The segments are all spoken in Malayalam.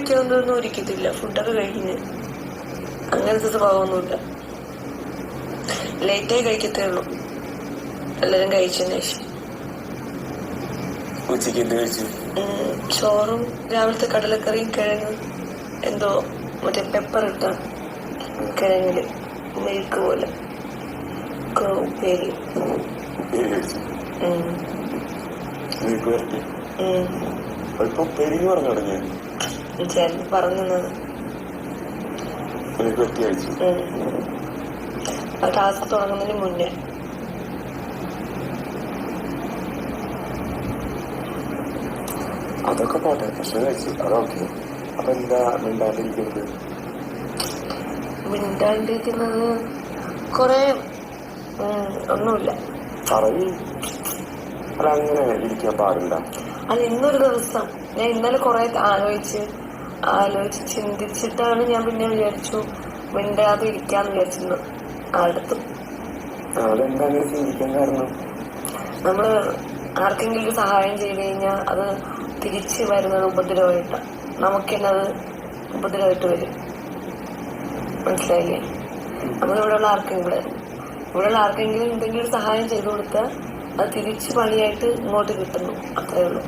കഴിക്കാനൊന്നും ഒരിക്കത്തില്ല ഫുഡൊക്കെ കഴിഞ്ഞ് അങ്ങനത്തെ സ്വഭാവമൊന്നുമില്ല. ലേറ്റായി കഴിക്കത്തേ ഉള്ളൂ. എല്ലാരും കഴിച്ചതിന് ശേഷം. ഉച്ചയ്ക്ക് എന്ത് കഴിച്ചു? ഉം, ചോറും രാവിലത്തെ കടലക്കറിയും കിഴങ്ങ് എന്തോ മറ്റേ പെപ്പർ ഇട്ട കിഴങ്ങിൽ മെഴുക്ക് പോലെ. ഉപ്പേരി ഉപ്പേരി പറഞ്ഞു തുടങ്ങി ചേട്ടൻ ടാസ്ക് തുടങ്ങുന്നതിന് മുന്നേ. അതൊക്കെ പോട്ടെ ഭക്ഷണം കഴിച്ചു. അതൊക്കെ അപ്പൊ എന്താ മിണ്ടാണ്ടിരിക്കുന്നത്? മിണ്ടാണ്ടിരിക്കുന്നത് കൊറേ ഒന്നുമില്ല. പറയും. അല്ല അങ്ങനെ ഇരിക്കാൻ പാടില്ല. അത് ഇന്നൊരു ദിവസം. ഞാൻ ഇന്നലെ കൊറേ ആലോചിച്ച് ആലോചിച്ച് ചിന്തിച്ചിട്ടാണ് ഞാൻ പിന്നെ വിചാരിച്ചു മിണ്ടാതെ ഇരിക്കാന്ന് വിചാരിച്ചിരുന്നു അടുത്തു അങ്ങനെ ചിന്തിക്കാൻ കാരണം? നമ്മൾ ആർക്കെങ്കിലും സഹായം ചെയ്ത് കഴിഞ്ഞാൽ അത് തിരിച്ച് വരുന്നത് ഉപദ്രവമായിട്ടാണ് നമുക്ക് തന്നെ അത് ഉപദ്രവമായിട്ട് വരും. മനസ്സിലായില്ലേ? നമ്മളിവിടെയുള്ള ആർക്കെങ്കിലും ഇവിടെയുള്ള ആർക്കെങ്കിലും എന്തെങ്കിലും സഹായം ചെയ്തു കൊടുത്താൽ അത് തിരിച്ച് പണിയായിട്ട് ഇങ്ങോട്ട് കിട്ടുന്നു. അത്രേ ഉള്ളൂ.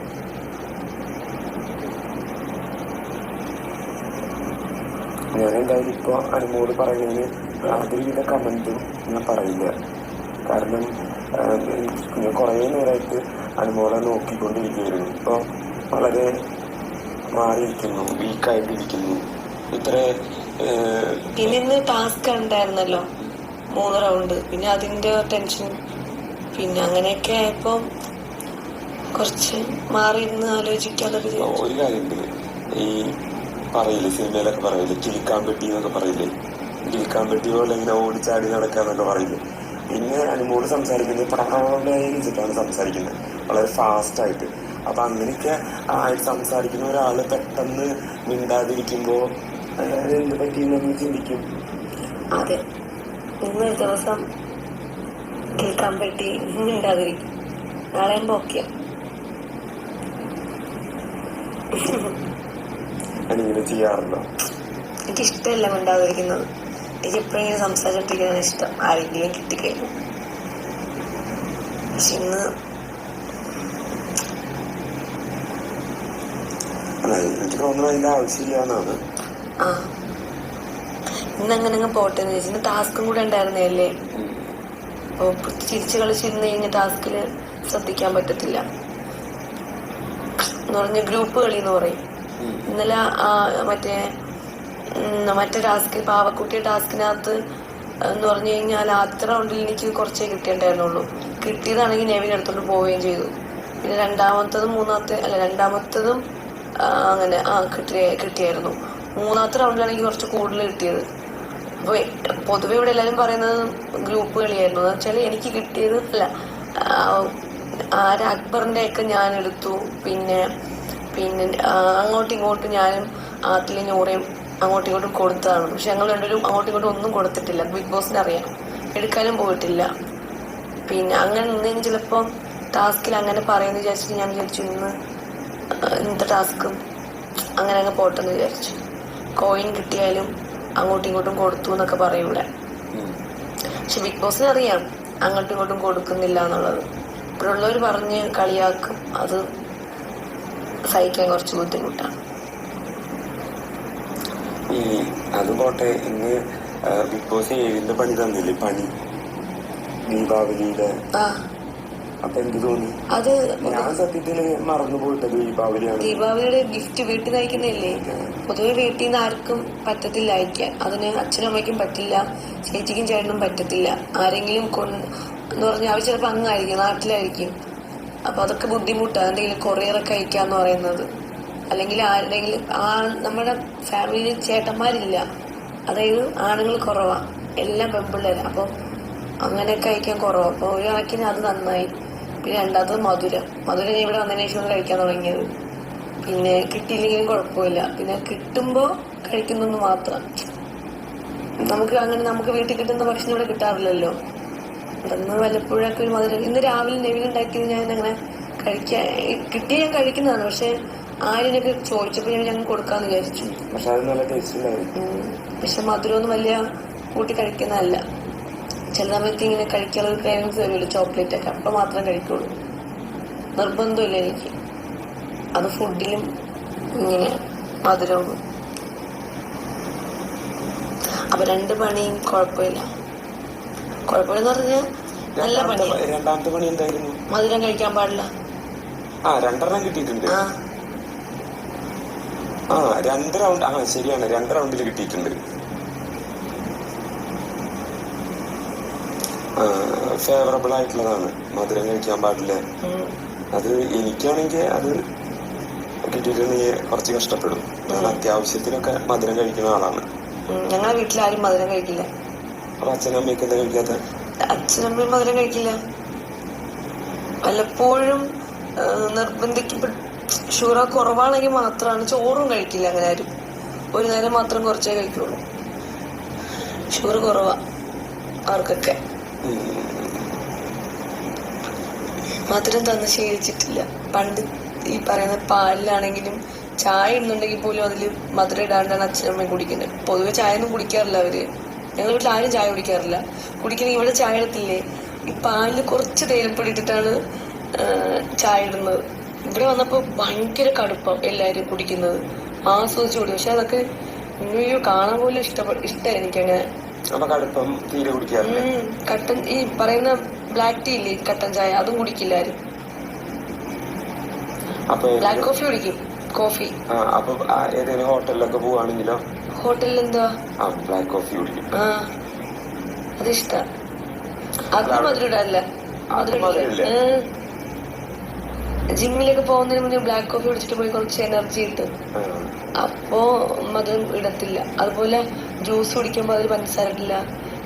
ഞാൻ എന്തായാലും ഇപ്പൊ അനുമോട് പറയുന്നതിന് യാതൊരുവിധ കമന്റും ഞാൻ പറയില്ല. കാരണം ഞാൻ കുറേ നേരമായിട്ട് അനുമോളെ നോക്കിക്കൊണ്ടിരിക്കുകയായിരുന്നു. ഇപ്പൊ വളരെ മാറിയിരിക്കുന്നു വീക്കായിട്ടിരിക്കുന്നു. ഇത്ര പിന്നെ ടാസ്ക് ഉണ്ടായിരുന്നല്ലോ മൂന്ന് റൗണ്ട് പിന്നെ അതിന്റെ ടെൻഷൻ പിന്നെ അങ്ങനെയൊക്കെ ആയപ്പോ കുറച്ച് മാറി ഇന്ന് ആലോചിക്കാതെ ഒരു കാര്യമുണ്ട് ഈ പറയില്ലേ? സിനിമയിലൊക്കെ പറയില്ലേ? കിളിക്കാൻ പെട്ടി എന്നൊക്കെ പറയില്ലേ? കിളിക്കാൻ പെട്ടി പോലെ ഇങ്ങനെ ഓടിച്ചാടി നടക്കാന്നൊക്കെ പറയില്ലേ? പിന്നെ അനുമോട് സംസാരിക്കുന്നത് പടപടച്ചിട്ടാണ് സംസാരിക്കുന്നത് വളരെ ഫാസ്റ്റായിട്ട് അപ്പൊ അങ്ങനെയൊക്കെ ആയിട്ട് സംസാരിക്കുന്ന ഒരാൾ പെട്ടെന്ന് മിണ്ടാതിരിക്കുമ്പോൾ അയാൾ എന്ത് പറ്റിയെന്ന് ചിന്തിക്കും അതെ ഇന്നൊരു ദിവസം കേൾക്കാൻ പറ്റി മിണ്ടാതിരിക്കും നാളെ ഓക്കെ അതിങ്ങനെ ചെയ്യാറുണ്ടോ? എനിക്ക് ഇഷ്ടമല്ല മിണ്ടാതിരിക്കുന്നത്. എനിക്ക് എപ്പോഴും ഇങ്ങനെ സംസാരിച്ചോണ്ടിരിക്കുന്നതാണ് ഇഷ്ടം. ആരെങ്കിലും കിട്ടിക്കഴിഞ്ഞു. പക്ഷെ ഇന്ന് അല്ല എനിക്ക് തോന്നുന്നു അതിന്റെ ആവശ്യമില്ല എന്നാണ് ആ. ഇന്ന് അങ്ങനെ അങ്ങ് പോട്ടെ എന്ന് ചോദിച്ചു ടാസ്കും കൂടെ ഉണ്ടായിരുന്നല്ലേ അപ്പൊ ചിരിച്ചു കളിച്ചിരുന്ന് കഴിഞ്ഞ ടാസ്കിൽ ശ്രദ്ധിക്കാൻ പറ്റത്തില്ല. എന്ന് പറഞ്ഞ ഗ്രൂപ്പ് കളി എന്ന് പറയും. ഇന്നലെ മറ്റേ മറ്റേ ടാസ്ക് പാവക്കുട്ടി ടാസ്കിനകത്ത് എന്ന് പറഞ്ഞു കഴിഞ്ഞാൽ ആദ്യത്തെ റൗണ്ടിൽ എനിക്ക് കുറച്ചേ കിട്ടിയിട്ടുണ്ടായിരുന്നുള്ളൂ. കിട്ടിയതാണെങ്കിൽ നെവിൻ എടുത്തോണ്ട് പോവുകയും ചെയ്തു. പിന്നെ രണ്ടാമത്തതും മൂന്നാമത്തെ അല്ല രണ്ടാമത്തതും അങ്ങനെ ആ കിട്ടിയ കിട്ടിയായിരുന്നു. മൂന്നാമത്തെ റൗണ്ടിലാണ് എനിക്ക് കുറച്ച് കൂടുതൽ കിട്ടിയത്. അപ്പൊ പൊതുവെ ഇവിടെ എല്ലാവരും പറയുന്നത് ഗ്രൂപ്പ് കളിയായിരുന്നു. എന്ന് വെച്ചാൽ എനിക്ക് കിട്ടിയത് അല്ല ആര് അക്ബറിന്റെ ഒക്കെ ഞാൻ എടുത്തു. പിന്നെ പിന്നെ അങ്ങോട്ടും ഇങ്ങോട്ടും ഞാനും ആത്തിലെ നൂറയും അങ്ങോട്ടും ഇങ്ങോട്ടും കൊടുത്തതാണ്. പക്ഷെ ഞങ്ങൾ രണ്ടുപേരും അങ്ങോട്ടും ഇങ്ങോട്ടും ഒന്നും കൊടുത്തിട്ടില്ല. ബിഗ് ബോസിന് അറിയാം. എടുക്കാനും പോയിട്ടില്ല. പിന്നെ അങ്ങനെ നിന്ന് ചിലപ്പോൾ ടാസ്കിൽ അങ്ങനെ പറയുന്നു വിചാരിച്ചിട്ട് ഞാൻ വിചാരിച്ചു ഇന്ന് ഇന്നത്തെ ടാസ്കും അങ്ങനെ അങ്ങ് പോട്ടെന്ന് വിചാരിച്ചു. കോയിൻ കിട്ടിയാലും അങ്ങോട്ടും ഇങ്ങോട്ടും കൊടുത്തു എന്നൊക്കെ പറയൂടെ പക്ഷെ ബിഗ് ബോസിന് അറിയാം. അങ്ങോട്ടും ഇങ്ങോട്ടും കൊടുക്കുന്നില്ല എന്നുള്ളത്. ഇപ്പോഴുള്ളവർ പറഞ്ഞ് കളിയാക്കും. അത് സഹിക്കാൻ കുറച്ച് ബുദ്ധിമുട്ടാണ്. ഈ അത് പോട്ടെ ഇന്ന് ബിഗ് ബോസ് ഏഴിന്റെ പണി തന്നില്ലേ? പണി. ദീപാവലിയുടെ. അപ്പൊ എന്ത് തോന്നി? അത് ഞാൻ സത്യത്തിൽ മറന്നു പോയിട്ടത് ദീപാവലിയാണ്. ദീപാവലിയുടെ ഗിഫ്റ്റ് വീട്ടിൽ നിന്ന് അയക്കുന്നില്ലേ പൊതുവെ വീട്ടിൽ നിന്ന് ആർക്കും പറ്റത്തില്ല അയക്കാൻ. അതിന് അച്ഛനും അമ്മയ്ക്കും പറ്റില്ല ചേച്ചിക്കും ചേട്ടനും പറ്റത്തില്ല. ആരെങ്കിലും കൊണ്ട് എന്ന് പറഞ്ഞാൽ അവർ ചിലപ്പോൾ അങ്ങായിരിക്കും നാട്ടിലായിരിക്കും. അപ്പൊ അതൊക്കെ ബുദ്ധിമുട്ടാണ്. എന്തെങ്കിലും കൊറിയറൊക്കെ അയക്കാന്ന് പറയുന്നത്. അല്ലെങ്കിൽ ആരുടെങ്കിലും ആ നമ്മുടെ ഫാമിലിയിൽ ചേട്ടന്മാരില്ല. അതായത് ആണുങ്ങൾ കുറവാ. എല്ലാം പെമ്പിള്ളേരാ അപ്പോൾ അങ്ങനെയൊക്കെ അയക്കാൻ കുറവാ. അപ്പൊ ഒരു കണക്കിന് അത് നന്നായി. പിന്നെ രണ്ടാമത്തത് മധുര. മധുര ഞാൻ ഇവിടെ വന്നതിന് ശേഷം കഴിക്കാൻ തുടങ്ങിയത്. പിന്നെ കിട്ടിയില്ലെങ്കിലും കുഴപ്പമില്ല. പിന്നെ കിട്ടുമ്പോ കഴിക്കുന്നു മാത്രം. നമുക്ക് അങ്ങനെ നമുക്ക് വീട്ടിൽ കിട്ടുന്ന ഭക്ഷണം ഇവിടെ കിട്ടാറില്ലല്ലോ. അതൊന്ന് വല്ലപ്പോഴൊക്കെ ഒരു മധുരം. ഇന്ന് രാവിലെ നെവിൽ ഉണ്ടാക്കിയത് ഞാൻ അങ്ങനെ കഴിക്കാൻ കിട്ടിയ ഞാൻ കഴിക്കുന്നതാണ്. പക്ഷെ ആരെയൊക്കെ ചോദിച്ചപ്പോൾ ഞാൻ ഞങ്ങൾ കൊടുക്കാന്ന് വിചാരിച്ചു. പക്ഷെ അത് നല്ല ടേസ്റ്റ് ഉണ്ടായിരുന്നു. ഉം. പക്ഷെ മധുരമൊന്നും വലിയ കൂട്ടി കഴിക്കുന്നതല്ല. ചില സമയത്ത് ഇങ്ങനെ കഴിക്കാനുള്ള പേരൻസ് വരുമല്ലോ ചോക്ലേറ്റ് ഒക്കെ. അപ്പം മാത്രം കഴിക്കുള്ളൂ. നിർബന്ധമില്ല എനിക്ക്. അത് ഫുഡിലും ഇങ്ങനെ മധുരവും. അപ്പൊ രണ്ട് പണിയും കുഴപ്പമില്ല. കുഴപ്പമില്ലെന്ന് പറഞ്ഞാൽ നല്ല പണിയാ. രണ്ടാമത്തെ പണി എന്തായിരുന്നു? മധുരം കഴിക്കാൻ പാടില്ല. ആ രണ്ടെണ്ണം കിട്ടിയിട്ടുണ്ട്. ആ. രണ്ട് റൗണ്ട് ആ ശരിയാണ്. രണ്ട് റൗണ്ടിൽ കിട്ടിയിട്ടുണ്ട്. ഫേവറബിൾ ആയിട്ടുള്ളതാണ്. മധുരം കഴിക്കാൻ പാടില്ല. അത് എനിക്കാണെങ്കിൽ അത് കിട്ടിയിട്ടുണ്ടെങ്കിൽ കുറച്ച് കഷ്ടപ്പെടും. ഞാൻ അത്യാവശ്യത്തിനൊക്കെ മധുരം കഴിക്കുന്ന ആളാണ്. ഞങ്ങളുടെ വീട്ടിലാരും വീട്ടിൽ ആരും മധുരം കഴിക്കില്ല. അച്ഛനമ്മയ്ക്ക് എന്താ കഴിക്കാത്ത? അച്ഛനമ്മയും മധുരം കഴിക്കില്ല. വല്ലപ്പോഴും നിർബന്ധിക്കപ്പെട്ട ഷുഗർ കുറവാണെങ്കിൽ മാത്രമാണ് ചോറും കഴിക്കില്ല അങ്ങനെ ആരും ഒരു നേരം മാത്രം കുറച്ചേ കഴിക്കുള്ളൂ. ഷുഗർ കുറവാ അവർക്കൊക്കെ. മധുരം തന്ന് ശീലിച്ചിട്ടില്ല. പണ്ട് ഈ പറയുന്ന പാലിലാണെങ്കിലും ചായ ഇടുന്നുണ്ടെങ്കിൽ പോലും അതിൽ മധുരം ഇടാണ്ടാണ് അച്ഛനമ്മയും കുടിക്കുന്നത്. പൊതുവെ ചായ ഒന്നും കുടിക്കാറില്ല അവർ. ഞങ്ങളുടെ വീട്ടിൽ ആരും ചായ കുടിക്കാറില്ല. കുടിക്കണമെങ്കിൽ ഇവിടെ ചായ ഇടത്തില്ലേ ഈ പാലിൽ കുറച്ച് തേയിലപ്പൊടി ഇട്ടിട്ടാണ് ചായ ഇടുന്നത്. ഇവിടെ വന്നപ്പോൾ ഭയങ്കര കടുപ്പം എല്ലാവരും കുടിക്കുന്നത്. ആസ്വദിച്ചു കുടിക്കും. പക്ഷെ അതൊക്കെ അയ്യോ കാണാൻ പോലും ഇഷ്ടപ്പെട്ട ഇഷ്ടമായി എനിക്കങ്ങനെ. കടുപ്പം തീരെ കുടിക്കാറില്ല. കട്ടൻ ഈ പറയുന്ന ബ്ലാക്ക് ടീ ഇല്ലേ കട്ടൻ ചായ അതും കുടിക്കില്ല ആരും. ബ്ലാക്ക് കോഫി കുടിക്കും. കോഫി അപ്പൊ ഏതെങ്കിലും ഹോട്ടലിലൊക്കെ പോവാണെങ്കിലോ? ഹോട്ടലിൽ എന്താ ബ്ലാക്ക് കോഫി കുടിക്കും. ആ അതിഷ്ട. അത്. ജിമ്മിലൊക്കെ പോകുന്നതിന് മുന്നേ ബ്ലാക്ക് കോഫി കുടിച്ചിട്ട് പോയി കുറച്ച് എനർജി കിട്ടും. അപ്പോ മധുരം ഇടത്തില്ല. അതുപോലെ ജ്യൂസ് കുടിക്കുമ്പോ അതിൽ പഞ്ചസാര ഇടില്ല.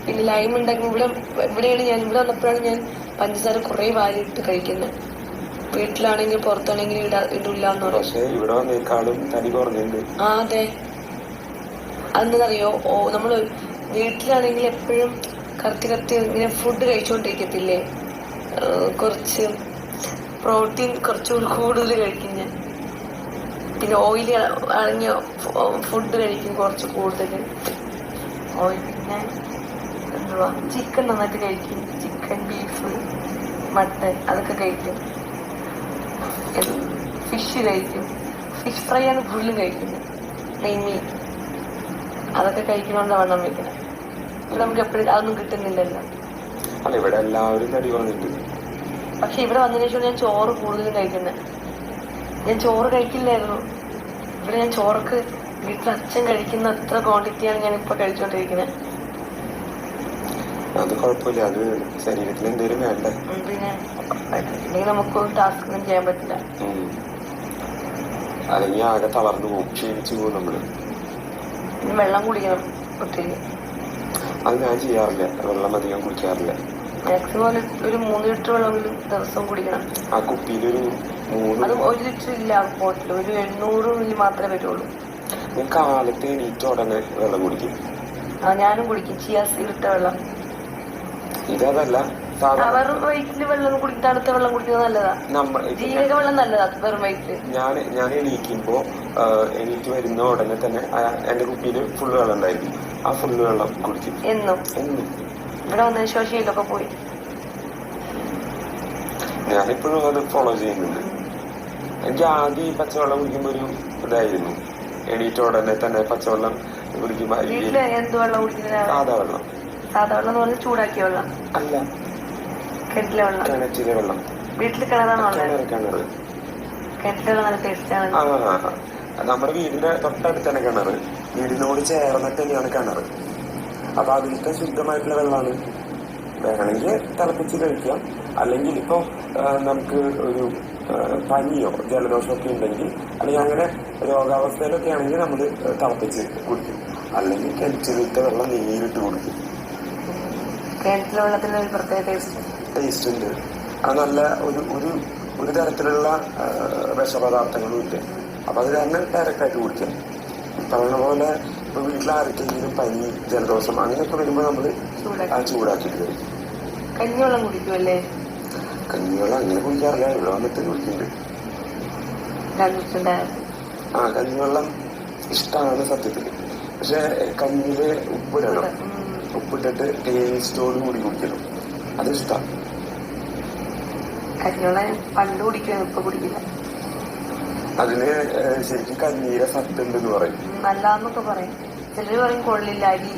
പിന്നെ ലൈം ഉണ്ടാക്കുമ്പോൾ ഇവിടെ ഇവിടെയാണ് ഞാൻ ഇവിടെ വന്നപ്പോഴാണ് ഞാൻ പഞ്ചസാര കുറേ വാരി ഇട്ട് കഴിക്കുന്നത് വീട്ടിലാണെങ്കിൽ പുറത്താണെങ്കിൽ ഇടാ ഇടില്ല എന്ന് കുറഞ്ഞിട്ടുണ്ട്. ആ അതെ. അതെന്താണെന്നറിയോ ഓ നമ്മൾ വീട്ടിലാണെങ്കിൽ എപ്പോഴും കറക്റ്റ് കറക്റ്റ് ഇങ്ങനെ ഫുഡ് കഴിച്ചുകൊണ്ടിരിക്കത്തില്ലേ കുറച്ച് പ്രോട്ടീൻ കുറച്ചുകൂടി കൂടുതൽ കഴിക്കും ഞാൻ. പിന്നെ ഓയിലി അടങ്ങിയ ഫുഡ് കഴിക്കും കുറച്ച് കൂടുതൽ. ഓയിൽ പിന്നെ എന്തുവാ? ചിക്കൻ നന്നായിട്ട് കഴിക്കും. ചിക്കൻ ബീഫ് മട്ടൻ അതൊക്കെ കഴിക്കും. ഫിഷ് കഴിക്കും. ഫിഷ് ഫ്രൈ ആണ് ഫുള്ളും കഴിക്കുന്നത്. നെയ്മീൻ. അതൊക്കെ കഴിക്കണോണ്ട് വണ്ണം വെക്കണം ഇവിടെ നമുക്ക് എപ്പോഴും അതൊന്നും കിട്ടുന്നില്ലല്ലോ. അല്ല ഇവിടെ എല്ലാവരും തടി കുറഞ്ഞിട്ടുണ്ട്. പക്ഷെ ഇവിടെ വന്നതിന് ശേഷം ഞാൻ ചോറ് കൂടുതലും കഴിക്കുന്നത് ഞാൻ ചോറ് കഴിക്കില്ലായിരുന്നു. ഇവിടെ ഞാൻ ചോറൊക്കെ വീട്ടിൽ അച്ഛൻ കഴിക്കുന്ന അത്ര ക്വാണ്ടിറ്റിയാണ് ഞാൻ ഇപ്പൊ കഴിച്ചോണ്ടിരിക്കുന്നത് അത് കുഴപ്പമില്ല. അത് ശരീരത്തിൽ എന്തെങ്കിലും വേണ്ട? പിന്നെ നമുക്ക് ടാസ്ക് ചെയ്യാൻ പറ്റില്ല. അല്ലെങ്കിൽ ആകെ തളർന്നു പോകും. ക്ഷീണിച്ചു പോകും നമ്മൾ. വെള്ളം കുടിക്കണം ഒത്തിരി. അത് ഞാൻ ചെയ്യാറില്ല. വെള്ളം അധികം കുടിക്കാറില്ല. മാക്സിമം ഒരു ഒരു മൂന്ന് ലിറ്റർ വെള്ളമെങ്കിലും ദിവസം കുടിക്കണം. ആ കുപ്പിയിലൊരു മൂന്ന് അത് ഒരു ലിറ്റർ ഇല്ല ബോട്ടിൽ ഒരു എണ്ണൂറ് മില്ലി മാത്രമേ വരുള്ളൂ ഞാൻ കാലത്ത് എണീറ്റ് ഉടനെ വെള്ളം കുടിക്കും. ആ ഞാനും കുടിക്കും. ചിയാ സീഡിട്ട വെള്ളം. ഇതതല്ല. വയറ്റിൽ വെള്ളം തണുത്ത വെള്ളം കുടിക്കുന്നത് നല്ലതാ. ജീരക വെള്ളം നല്ലതാ വെറും വയറ്റിൽ ഞാൻ ഞാൻ എണീക്കുമ്പോ എണീറ്റ് വരുന്ന ഉടനെ തന്നെ എന്റെ കുപ്പിയിൽ ഫുള്ള് വെള്ളം ഉണ്ടായിരുന്നു ആ ഫുള്ള് വെള്ളം കുടിച്ചു. എന്നും. എന്നും. ഇവിടെ വന്നതിന് ശേഷം ശീലമൊക്കെ പോയി. ഞാനിപ്പോഴും അത് ഫോളോ ചെയ്യുന്നുണ്ട്. എനിക്ക് ആദ്യം ഈ പച്ചവെള്ളം കുടിക്കുമ്പോ ഒരു ഇതായിരുന്നു. എണീറ്റ ഉടനെ തന്നെ പച്ചവെള്ളം കുടിക്കുമ്പോ സാധാ വെള്ളം. സാധാ വെള്ളം ചൂടാക്കിയ വെള്ളം. അല്ല. കിണറ്റിലെ വെള്ളം. കിണറ്റിലെ വെള്ളം. വീട്ടിൽ കിണറാണ് കിണറ് കിണറ്. കിണറ്റിലെ വെള്ളം നല്ല ആ. നമ്മുടെ വീടിന്റെ തൊട്ടടുത്താണ് കിണറ്. വീടിനോട് ചേർന്നിട്ട് തന്നെയാണ് കിണറ്. അപ്പൊ അതിലത്തെ ശുദ്ധമായിട്ടുള്ള വെള്ളമാണ്. വേണമെങ്കിൽ തിളപ്പിച്ച് കഴിക്കാം. അല്ലെങ്കിൽ ഇപ്പൊ നമുക്ക് ഒരു പനിയോ ജലദോഷമൊക്കെ ഉണ്ടെങ്കിൽ അല്ലെങ്കിൽ അങ്ങനെ രോഗാവസ്ഥയിലൊക്കെ ആണെങ്കിൽ നമ്മൾ തിളപ്പിച്ച് കുടിക്കും. അല്ലെങ്കിൽ കിണറ്റിലിട്ട് വെള്ളം നേരിട്ട് കുടിക്കും. കിണറ്റിലെ വെള്ളത്തിന് ഒരു പ്രത്യേക ടേസ്റ്റ് ടേസ്റ്റ് ഉണ്ട്. അത് നല്ല ഒരു ഒരു ഒരു തരത്തിലുള്ള വിഷപദാർത്ഥങ്ങളും ഇല്ല അപ്പൊ അത് കാരണം ഡയറക്റ്റ് ആയിട്ട് കുടിക്കാം. പറഞ്ഞ പോലെ ഇപ്പൊ വീട്ടിൽ ആർക്കെങ്കിലും പനി ജലദോഷം അങ്ങനെയൊക്കെ വരുമ്പോൾ നമ്മൾ ചൂടാക്കി. ആ ചൂടാക്കിയിട്ട് കഞ്ഞിവെള്ളം കുടിക്കുമല്ലേ കഞ്ഞിവെള്ളം അങ്ങനെ കുടിക്കാറില്ല. ഇവിടെ വന്നിട്ട് കുടിക്കുന്നുണ്ട്. ആ കഞ്ഞിവെള്ളം ഇഷ്ടമാണ് സത്യത്തിൽ പക്ഷെ കഞ്ഞിൽ ഉപ്പിടണം ഉം. സ്റ്റോറിന് ടേസ്റ്റോട് കൂടി കുടിക്കണം അത് ഇഷ്ടമാണ് പണ്ട് കുടിക്കുവാണ് ഇപ്പൊ കുടിക്കില്ല. അതിന് ശരിക്കും കഞ്ഞീരെ സത്ത് ഉണ്ടെന്ന് പറയും നല്ലാന്നൊക്കെ പറയും. ചിലര് പറയും കൊള്ളില്ല അരി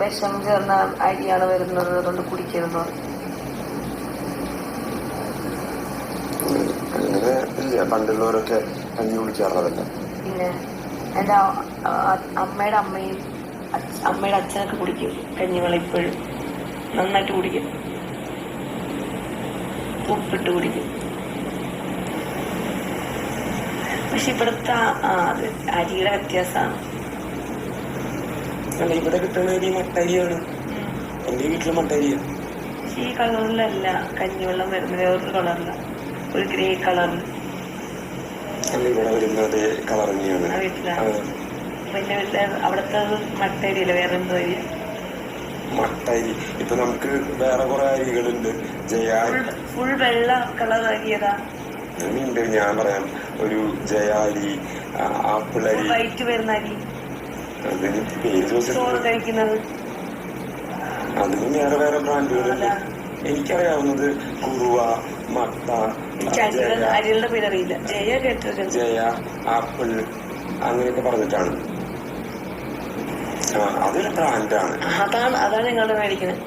വിഷം ചേർന്ന അരിയാണ് വരുന്നത് അതുകൊണ്ട്. അങ്ങനെ ഇല്ല പണ്ടുള്ളവരൊക്കെ കഞ്ഞി കുടിക്കാറുള്ളതല്ല. പിന്നെ എന്റെ അമ്മയുടെ അമ്മയും അമ്മയുടെ അച്ഛനൊക്കെ കുടിക്കും. കഞ്ഞിവെള്ളം ഇപ്പോഴും നന്നായിട്ട് കുടിക്കും. ഉപ്പിട്ട് കുടിക്കും. പക്ഷെ ഇവിടുത്തെ അത് അരിയുടെ വ്യത്യാസമാണ്. അല്ല ഇവിടെ കിട്ടുന്ന അരി മട്ടരിയാണ്. എന്റെ വീട്ടിൽ ഈ കളറിലല്ല. കഞ്ഞിവെള്ളം വരുന്നത് വേറൊരു കളറില. ഒരു ഗ്രേ കളറിൽ അല്ല ഇവിടെ വരുന്നത് കളർ തന്നെയാണ്. ആ വീട്ടിലാ. ആ, വലിയ വലിയ അവിടുത്തെ മട്ടരിയില്ല വേറെ എന്തോ മട്ടരി. ഇപ്പൊ നമുക്ക് വേറെ കുറെ അരികളുണ്ട്. ജയ ഫുൾ വെള്ള കളർ ഉണ്ട് ഞാൻ പറയാം. ഒരു ജയാരി ആപ്പിൾ അരി വൈറ്റ് വരുന്ന അരി. അതിന് പേര് ചോറ് ചോദിച്ചിട്ട് കഴിക്കുന്നത്. അതിന് വേറെ വേറെ ബ്രാൻഡുകളുണ്ട്. എനിക്കറിയാവുന്നത് കുറുവ മട്ട ജയ ആപ്പിൾ അങ്ങനെയൊക്കെ പറഞ്ഞിട്ടാണ്. അതൊരു ബ്രാൻഡാണ് അതാണ് അതാണ് ഞങ്ങളുടെ മേടിക്കുന്നത്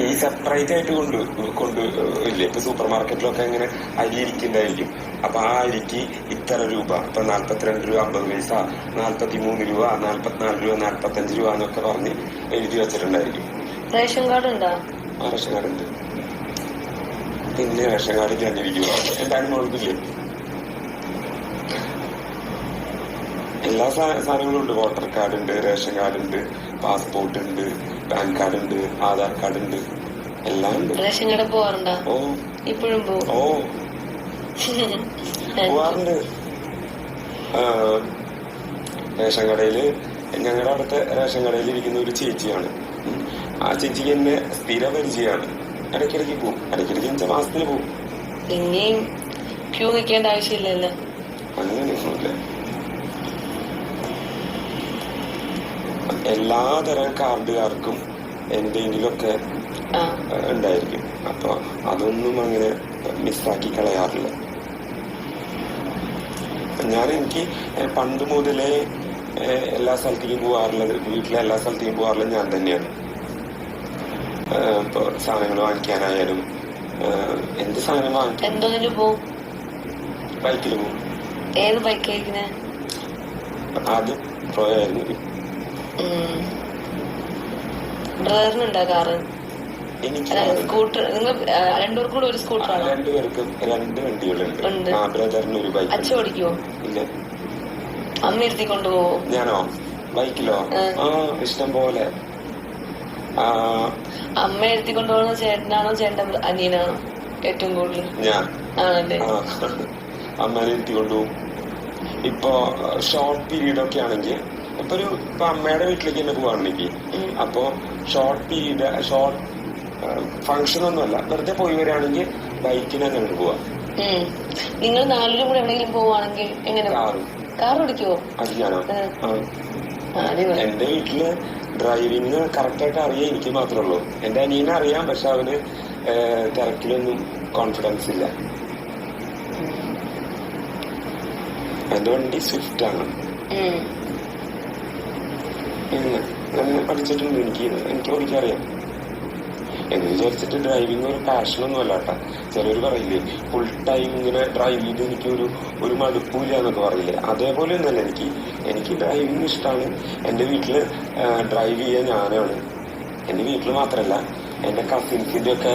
ഈ സെപ്പറേറ്റ് ആയിട്ട് കൊണ്ട് കൊണ്ട് ഇല്ലേ? ഇപ്പൊ സൂപ്പർ മാർക്കറ്റിലൊക്കെ ഇങ്ങനെ അരി ഇരിക്കുന്നുണ്ടായിരിക്കും അപ്പൊ ആ അരിക്ക് ഇത്ര രൂപ. ഇപ്പൊ നാല്പത്തിരണ്ട് രൂപ അമ്പത് പൈസ നാല്പത്തി മൂന്ന് രൂപ നാല്പത്തിനാല് രൂപ നാല്പത്തഞ്ച് രൂപ എന്നൊക്കെ പറഞ്ഞ് എഴുതി വെച്ചിട്ടുണ്ടായിരിക്കും. റേഷൻ കാർഡ് ഉണ്ടോ? ആ റേഷൻ കാർഡ് ഉണ്ട്. പിന്നെ റേഷൻ കാർഡ് ഇല്ലാണ്ടിരിക്കുക എന്തായാലും കുഴപ്പമില്ലേ. എല്ലാ സാധനങ്ങളും ഉണ്ട് വോട്ടർ കാർഡ് ഉണ്ട് റേഷൻ കാർഡ് ഉണ്ട് പാസ്പോർട്ട് ഉണ്ട് പാൻ കാർഡ് ഉണ്ട് ആധാർ കാർഡ് ഉണ്ട് എല്ലാം ഉണ്ട്. റേഷൻ കട പോവാറുണ്ടോ? ഓ. ഇപ്പോഴും ഓ. പോവാറുണ്ട്. റേഷൻ കടയിൽ ഞങ്ങളുടെ അടുത്ത റേഷൻ കടയിൽ ഇരിക്കുന്ന ഒരു ചേച്ചിയാണ്. ആ ചേച്ചിക്ക് എന്നെ സ്ഥിര പരിചയമാണ് ഇടയ്ക്കിടയ്ക്ക് പോവും. ഇടയ്ക്കിടയ്ക്ക് അഞ്ച് മാസത്തിന് പോവും. ഇനിയും ക്യൂ നിൽക്കേണ്ട ആവശ്യമില്ലല്ലോ. അങ്ങനെയൊന്നുമില്ല. എല്ലാതരം കാർഡുകാർക്കും എന്തെങ്കിലുമൊക്കെ ഉണ്ടായിരിക്കും. അപ്പൊ അതൊന്നും അങ്ങനെ മിസ്സാക്കി കളയാറില്ല. ഞാൻ എനിക്ക് പണ്ട് മുതലേ എല്ലാ സ്ഥലത്തേക്കും പോകാറുള്ളത് വീട്ടിലെ എല്ലാ സ്ഥലത്തേക്കും പോകാറുള്ളത് ഞാൻ തന്നെയാണ്. ഇപ്പൊ സാധനങ്ങൾ വാങ്ങിക്കാനായാലും എന്ത് സാധനം വാങ്ങിക്കും? ബൈക്കിൽ പോകും ഏത് ആദ്യം പോയായിരുന്നു ബ്രദറിനുണ്ടോ കാറ്. സ്കൂട്ടർ. നിങ്ങൾ രണ്ടുപേർക്കും കൂടെ ഒരു രണ്ടുപേർക്കും രണ്ട് വണ്ടികളുണ്ട്. ആ ബ്രദറിന് ഒരു ബൈക്ക് അച്ഛൻ ഓടിക്കുവോ? ഇല്ല. അമ്മ ഇരുത്തി കൊണ്ടുപോവോ ഞാനോ? ബൈക്കിലോ? ആ. ഇഷ്ടം പോലെ. അമ്മ കൊണ്ടുപോകുന്ന ചേട്ടനാണോ ചേട്ടന്റെ അനിയനാണോ ഏറ്റവും കൂടുതൽ? ഞാൻ. ആണല്ലേ? അമ്മേനെ ഇരുത്തി കൊണ്ടുപോകും ഇപ്പൊ ഷോർട്ട് പീരീഡ് ഒക്കെ ആണെങ്കിൽ ഇപ്പൊ ഒരു ഇപ്പൊ അമ്മയുടെ വീട്ടിലേക്ക് തന്നെ പോവാണെങ്കിൽ അപ്പോ ഷോർട്ട് പീരീഡ് ഷോർട്ട് ഫംഗ്ഷൻ ഒന്നുമല്ല. വെറുതെ പോയി വരാണെങ്കിൽ ബൈക്കിന് അങ്ങോട്ട് പോവാ. നിങ്ങൾ നാലിലും കൂടെ എവിടെയെങ്കിലും പോവാണെങ്കിൽ എങ്ങനെ? കാർ ഓടിക്കുവോ? അത് ഞാനോ? എന്റെ വീട്ടിൽ ഡ്രൈവിംഗ് കറക്റ്റ് ആയിട്ട് അറിയാൻ എനിക്ക് മാത്രമേ ഉള്ളൂ. എന്റെ അനിയനെ അറിയാം പക്ഷെ അവന് തിരക്കിലൊന്നും കോൺഫിഡൻസ് ഇല്ല. എന്റെ വണ്ടി സ്വിഫ്റ്റ് ആണ്. ഇന്ന് ഞാൻ പഠിച്ചിട്ടുണ്ട്. എനിക്ക് എനിക്ക് ഓടിക്കറിയാം എന്ന് വിചാരിച്ചിട്ട് ഡ്രൈവിംഗ് ഒരു പാഷനൊന്നും അല്ല കേട്ടോ. ചിലർ പറയില്ലേ ഫുൾ ടൈം ഇങ്ങനെ ഡ്രൈവ് ചെയ്ത് എനിക്ക് ഒരു ഒരു മടുപ്പില്ല എന്നൊക്കെ പറയില്ലേ. അതേപോലെ ഒന്നല്ല എനിക്ക്. എനിക്ക് ഡ്രൈവിംഗ് ഇഷ്ടമാണ് എന്റെ വീട്ടിൽ ഡ്രൈവ് ചെയ്യാൻ ഞാനാണ്. എന്റെ വീട്ടിൽ മാത്രമല്ല എന്റെ കസിൻസിന്റെ ഒക്കെ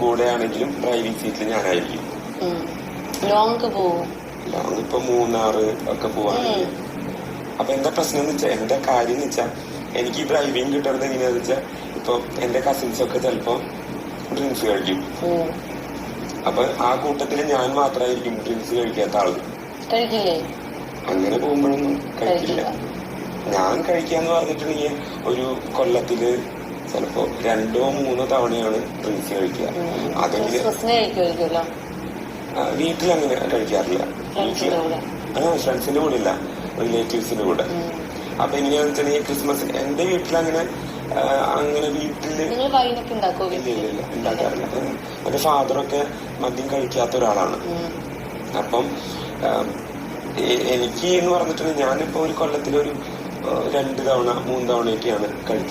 കൂടെ ആണെങ്കിലും ഡ്രൈവിംഗ് സീറ്റിൽ ഞാനായിരിക്കും. ലോങ് പോവും ഇപ്പൊ മൂന്നാറ് ഒക്കെ പോവാണെങ്കിൽ. അപ്പൊ എന്താ പ്രശ്നം എന്ന് വെച്ചാൽ എന്റെ കാര്യം എന്ന് വെച്ചാൽ എനിക്ക് ഈ ഡ്രൈവിംഗ് കിട്ടുന്നത് എങ്ങനെയാന്ന് വെച്ചാൽ ഇപ്പൊ എന്റെ കസിൻസ് ഒക്കെ ചിലപ്പോ ഡ്രിങ്ക്സ് കഴിക്കും. അപ്പൊ ആ കൂട്ടത്തിൽ ഞാൻ മാത്രമായിരിക്കും ഡ്രിങ്ക്സ് കഴിക്കാത്ത ആൾ. അങ്ങനെ പോകുമ്പോഴൊന്നും കഴിക്കില്ല. ഞാൻ കഴിക്കാന്ന് പറഞ്ഞിട്ടുണ്ടെങ്കിൽ ഒരു കൊല്ലത്തിൽ ചിലപ്പോ രണ്ടോ മൂന്നോ തവണയാണ് ഡ്രിങ്ക്സ് കഴിക്കുക. അതെങ്കിലും വീട്ടിലങ്ങനെ കഴിക്കാറില്ല. കൂടെ. ആ ഫ്രണ്ട്സിന്റെ കൂടെ ഇല്ല റിലേറ്റീവ്സിന്റെ കൂടെ. അപ്പൊ എങ്ങനെയാന്ന് ഈ ക്രിസ്മസ് എന്റെ വീട്ടിൽ അങ്ങനെ അങ്ങനെ വീട്ടിൽ ഇല്ല ഇല്ല ഇല്ല. ഉണ്ടാക്കാറില്ല. എന്റെ ഫാദറൊക്കെ മദ്യം കഴിക്കാത്ത ഒരാളാണ്. അപ്പം എനിക്ക് എന്ന് പറഞ്ഞിട്ടുണ്ടെങ്കിൽ ഞാനിപ്പോ ഒരു കൊല്ലത്തിലൊരു ഒരു രണ്ട് തവണ മൂന്ന് തവണയൊക്കെയാണ് കഴിക്കുന്നത്